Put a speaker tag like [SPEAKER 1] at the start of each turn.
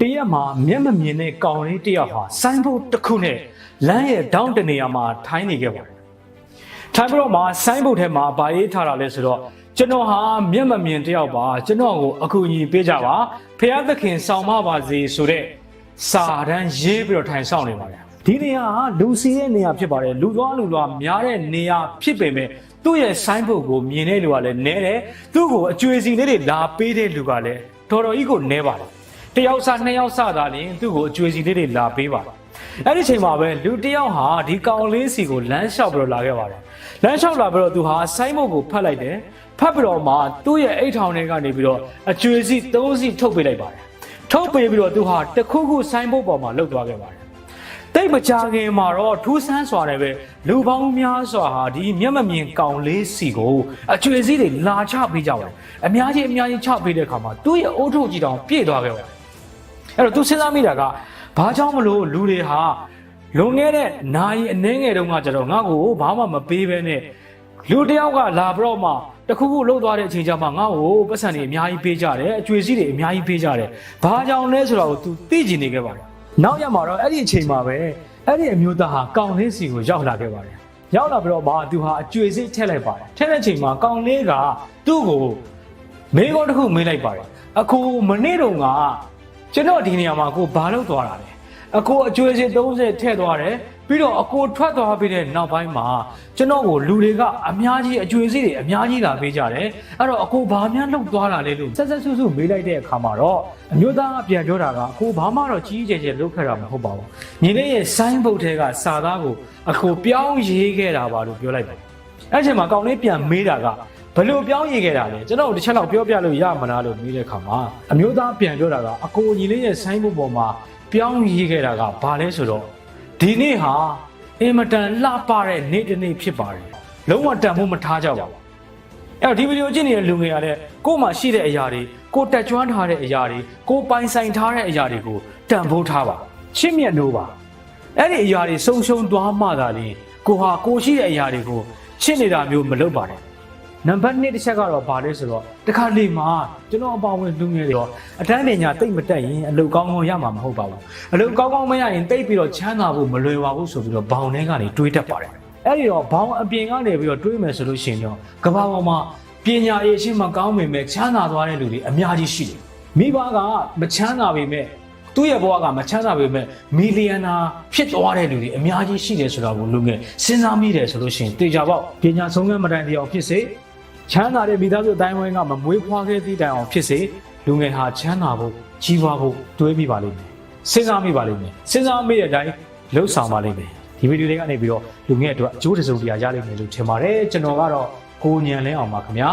[SPEAKER 1] တရက်မှာမျက်မမြင်တဲ့ကောင်လေးတစ်ယောက်ဟာဆိုင်းဘုတ်တစ်ခုနဲ့လမ်းရဲ့ဒေါင်းတနေရာမှာထိုင်းနေခဲ့ပါတယ်။ထိုင်းပြီးတော့မှဆိုင်းဘုတ်ထဲမှာဗာရေးထားတာလဲဆိုတော့ကျွန်တော်ဟာမျက်မမြင်တစ်ယောက်ပါကျွန်တော်ကိုအကူအညီပေးကြပါဖះသခင်ဆောင်မပါစေဆိုတဲ့စာတန်းရေးပြီးတော့ထိုင်ဆောင်နေပါတယ်။ဒီနေရာဟာလူစီတဲ့နေရာဖြစ်ပါတယ်လူသွားလူသွားများတဲ့နေရာဖြစ်ပေမဲ့သူ့ရဲ့ဆိုင်းဘုတ်ကိုမြင်တဲ့လူကလည်းနဲတယ်သူ့ကိုအကျွေစီလေးတွေလာပေးတဲ့လူကလည်းတော်တော်ကြီးကိုနဲပါတယ် တယောက်စားနှစ်ယောက်စားတာလင်သူ့ကိုအကျွေစီလေးတွေလာပေးပါအဲ့ဒီချိန်မှာပဲလူတစ်ယောက်ဟာဒီကောင်လေးစီကိုလမ်းလျှောက်ပြီးတော့လာခဲ့ပါတယ်လမ်းလျှောက်လာပြီးတော့သူဟာဆိုင်းမုတ်ကိုဖတ်လိုက်တယ်ဖတ်ပြီးတော့မှသူ့ရဲ့အိတ်ထောင်ထဲကနေပြီးတော့အကျွေစီသုံးစီထုတ်ပေးလိုက်ပါတယ်ထုတ်ပေးပြီးတော့သူဟာတစ်ခုခုဆိုင်းမုတ်ပေါ်မှာလှုပ်သွားခဲ့ပါတယ်တိတ်မကြခင်မှာတော့ထူးဆန်းစွာနဲ့ပဲလူပေါင်းများစွာဟာဒီမျက်မမြင်ကောင်လေးစီကိုအကျွေစီတွေလာချပေးကြပါတယ်အများကြီးအများကြီးချပေးတဲ့အခါမှာသူ့ရဲ့အိုးထုတ်ကြီးတောင်ပြည့်သွားခဲ့ပါတယ် အဲ့တော့သူစဉ်းစားမိတာကဘာကြောင့်မလို့လူတွေဟာလွန်ခဲ့တဲ့နိုင်အနှဲငယ်တုန်းကကျတော့ငါ့ကိုဘာမှမပေးဘဲနဲ့လူတစ်ယောက်ကလာပြီးတော့မှတခုခုလှုပ်သွားတဲ့အချိန်ကျမှငါ့ကိုပတ်စံတွေအများကြီးပေးကြတယ်အကျွေးစည်းတွေအများကြီးပေးကြတယ်ဘာကြောင့်လဲဆိုတော့ तू သိကျင်နေခဲ့ပါတယ်နောက်ရမှာတော့အဲ့ဒီအချိန်မှာပဲအဲ့ဒီအမျိုးသားဟာကောင်းလေးစီကိုရောက်လာခဲ့ပါတယ်ရောက်လာပြီးတော့မှ तू ဟာအကျွေးစည်းထည့်လိုက်ပါတယ်ထည့်တဲ့အချိန်မှာကောင်းလေးကသူ့ကိုမေးခွန်းတစ်ခုမေးလိုက်ပါတယ်အခုမနေ့တုန်းက ကျွန်တော်ဒီနေရာမှာကိုဘာလို့သွားတာလဲအကိုအကျွေးစင်30ထည့်သွားတယ်ပြီးတော့အကိုထွက်သွားပြီးတဲ့နောက်ပိုင်းမှာကျွန်တော်ကိုလူတွေကအများကြီးအကျွေးစည်းတွေအများကြီးလာပေးကြတယ်အဲ့တော့အကိုဘာများလှုပ်သွားတာလဲလို့ဆက်ဆက်ဆုစုမေးလိုက်တဲ့အခါမှာတော့အမျိုးသားကပြန်ပြောတာကအကိုဘာမှတော့ကြီးကြီးကျယ်ကျယ်လှုပ်ခဲ့တာမဟုတ်ပါဘူးညီလေးရဲ့ဆိုင်းဘုတ်ထဲကစာသားကိုအကိုပြောင်းရေးခဲ့တာပါလို့ပြောလိုက်ပါတယ်အဲ့ဒီအချိန်မှာကောင်လေးပြန်မေးတာကဘယ် လိုပြောင်းရည်ခဲ့တာလဲကျွန်တော်တို့တစ်ချက်လောက်ပြောပြလို့ရမလားလို့မေးတဲ့အခါမှာအမျိုးသားပြန်ပြောတာကအကိုညီလေးရဲ့ဆိုင်းဘုတ်ပေါ်မှာပြောင်းရည်ခဲ့တာကဘာလဲဆိုတော့ဒီနေ့ဟာအင်မတန်လှပတဲ့နေ့တစ်နေ့ဖြစ်ပါတယ်လုံးဝတန်ဖို့မထားကြပါဘူးအဲ့တော့ဒီဗီဒီယိုကြည့်နေတဲ့လူငယ်ကလည်းကို့မှာရှိတဲ့အရာတွေကိုတက်ကြွထားတဲ့အရာတွေကိုပိုင်ဆိုင်ထားတဲ့အရာတွေကိုတန်ဖိုးထားပါချစ်မြတ်လို့ပါအဲ့ဒီအရာတွေဆုံရှုံသွားမှသာလေကိုဟာကိုရှိတဲ့အရာတွေကိုချစ်နေတာမျိုးမလုပ်ပါနဲ့ နံပါတ်1တစ်ချက်ကတော့ဘာလဲဆိုတော့တခါလေမှာကျွန်တော်အပေါဝင်လူငယ်တွေတော့အတန်းပညာတိတ်မတက်ရင်အလုပ်ကောင်းကောင်းရမှာမဟုတ်ပါဘူးအလုပ်ကောင်းကောင်းမရရင်တိတ်ပြီးတော့ချမ်းသာဖို့မလွယ်ပါဘူးဆိုပြီးတော့ဘောင်ထဲကနေတွေးတတ်ပါတယ်အဲ့ဒီတော့ဘောင်အပြင်ကနေပြီးတော့တွေးမယ်ဆိုလို့ရှိရင်တော့ကမ္ဘာပေါ်မှာပညာရေးရှိမှကောင်းပေမဲ့ချမ်းသာသွားတဲ့လူတွေအများကြီးရှိတယ်မိဘကမချမ်းသာပေမဲ့သူ့ရဲ့ဘဝကမချမ်းသာပေမဲ့မီလီယံနာဖြစ်သွားတဲ့လူတွေအများကြီးရှိတယ်ဆိုတာကိုလူငယ်စဉ်းစားမိတယ်ဆိုလို့ရှိရင်တေချာပေါက်ပညာဆုံးကမ်းမတိုင်တရားဖြစ်စေ ချမ်းသာတဲ့မိသားစုအတိုင်းဝိုင်းကမမွေးဖွားခဲ့သည့်တိုင်အောင်ဖြစ်စေလူငယ်ဟာချမ်းသာဖို့ကြီးပွားဖို့တွေးမိပါလိမ့်မယ်စဉ်းစားမိပါလိမ့်မယ်စဉ်းစားမိတဲ့အတိုင်းလှုပ်ဆောင်ပါလိမ့်မယ်ဒီဗီဒီယိုလေးကနေပြီးတော့လူငယ်အတွက်အကျိုးတစုံတရာရလိမ့်မယ်လို့ထင်ပါတယ်ကျွန်တော်ကတော့ကိုညံလဲအောင်ပါခင်ဗျာ